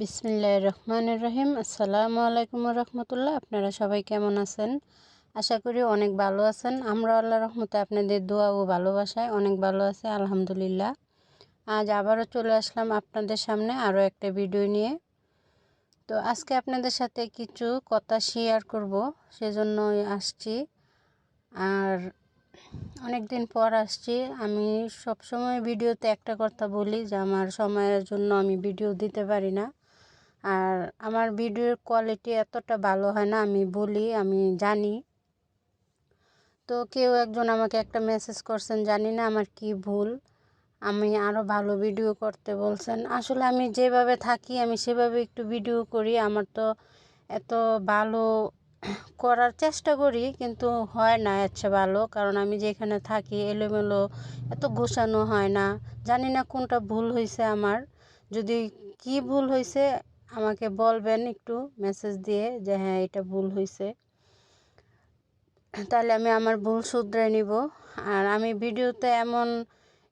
বিসমিল্লাহ রহমান রহিম। আসসালামু আলাইকুম রহমতুল্লাহ আপনারা সবাই কেমন আছেন? আশা করি অনেক ভালো আছেন। আমরা আল্লাহ রহমতে আপনাদের দোয়া ও ভালোবাসায় অনেক ভালো আছে, আলহামদুলিল্লাহ। আজ আবারও চলে আসলাম আপনাদের সামনে আরও একটা ভিডিও নিয়ে। তো আজকে আপনাদের সাথে কিছু কথা শেয়ার করব, সেজন্যই আসছি। আর অনেক দিন পর আসছি। আমি সব সময় ভিডিওতে একটা কথা বলি যে আমার সময়ের জন্য আমি ভিডিও দিতে পারি না। আর আমার ভিডিওর কোয়ালিটি এতটা ভালো হয় না, আমি বলি, আমি জানি। তো কেউ একজন আমাকে একটা মেসেজ করছেন, জানি না আমার কি ভুল, আমি আরও ভালো ভিডিও করতে বলছেন। আসলে আমি যেভাবে থাকি, আমি সেভাবে একটু ভিডিও করি, আমার তো এত ভালো করার চেষ্টা করি, কিন্তু হয় না আচ্ছা ভালো, কারণ আমি যেখানে থাকি, এলোমেলো এত গোছানো হয় না। জানি না কোনটা ভুল হয়েছে আমার, যদি কি ভুল হয়েছে আমাকে বলবেন একটু মেসেজ দিয়ে যে হ্যাঁ এটা ভুল হয়েছে তাহলে আমি আমার ভুল শুধরে নিব। আর আমি ভিডিওতে এমন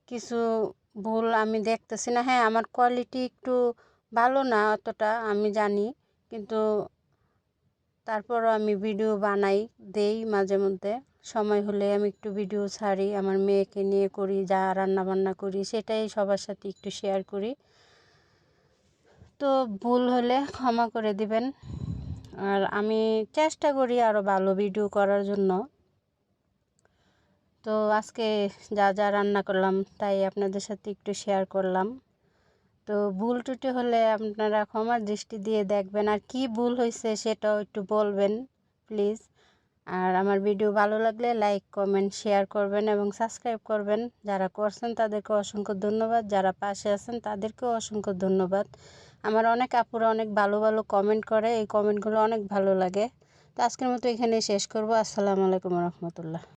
কিছু ভুল আমি দেখতেছি না। হ্যাঁ আমার কোয়ালিটি একটু ভালো না অতটা, আমি জানি। কিন্তু তারপরও আমি ভিডিও বানাই, দেই মাঝে মধ্যে। সময় হলে আমি একটু ভিডিও ছাড়ি, আমার মেয়েকে নিয়ে করি, যা রান্না বান্না করি, সেটাই সবার সাথে একটু শেয়ার করি। তো ভুল হলে ক্ষমা করে দিবেন। আর আমি চেষ্টা করি আরও ভালো ভিডিও করার জন্য। তো আজকে যা যা রান্না করলাম তাই আপনাদের সাথে একটু শেয়ার করলাম। তো ভুল টুটি হলে আপনারা ক্ষমার দৃষ্টি দিয়ে দেখবেন আর কি ভুল হয়েছে সেটাও একটু বলবেন প্লিজ আর আমার ভিডিও ভালো লাগলে লাইক, কমেন্ট, শেয়ার করবেন এবং সাবস্ক্রাইব করবেন। যারা করছেন তাদেরকে অসংখ্য ধন্যবাদ। যারা পাশে আছেন তাদেরকেও অসংখ্য ধন্যবাদ। আমার অনেক আপুরা অনেক ভালো ভালো কমেন্ট করে। এই কমেন্টগুলো অনেক ভালো লাগে। তো আজকের মতো এখানে শেষ করব। আসসালামু আলাইকুম রহমতুল্লাহ।